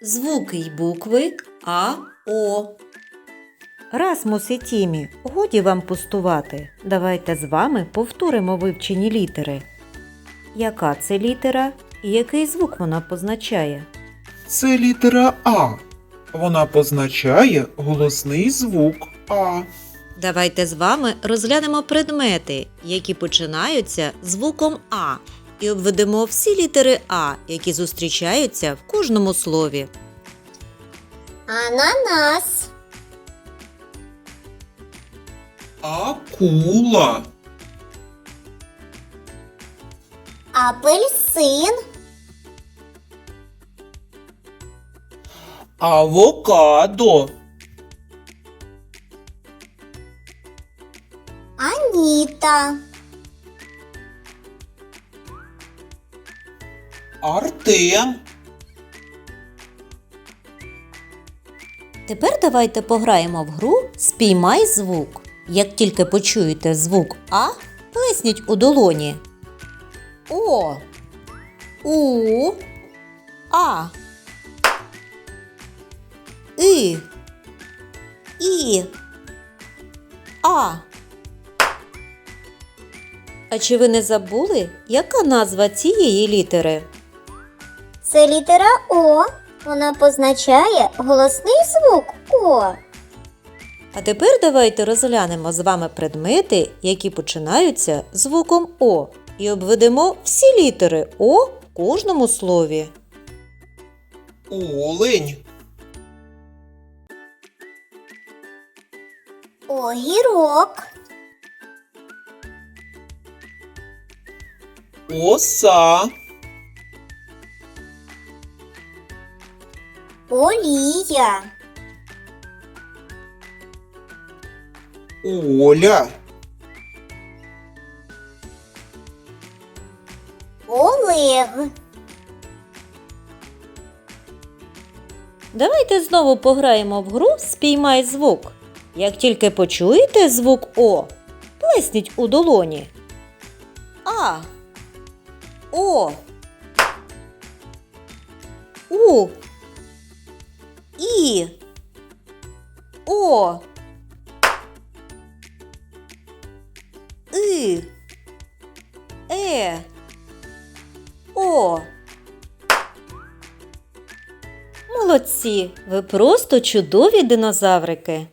звуки й букви А, О. Расмус і Тімі, годі вам пустувати. Давайте з вами повторимо вивчені літери. Яка це літера і який звук вона позначає? Це літера А. Вона позначає голосний звук А. Давайте з вами розглянемо предмети, які починаються звуком А, і обведемо всі літери А, які зустрічаються в кожному слові. Ананас, Акула. апельсин, Авокадо. Аніта, Артем. Тепер давайте пограємо в гру Спіймай звук. Як тільки почуєте звук А, плесніть у долоні. О. У. А. И. І. А. А чи ви не забули, яка назва цієї літери? Це літера О. Вона позначає голосний звук О. А тепер давайте розглянемо з вами предмети, які починаються звуком О, і обведемо всі літери О в кожному слові. Олень. Огірок, Оса. Олія, Оля. Олег, Давайте знову пограємо в гру Спіймай звук. Як тільки почуєте звук О, плесніть у долоні. А. О. У. І. О. И. Е. О. Молодці! Ви просто чудові динозаврики.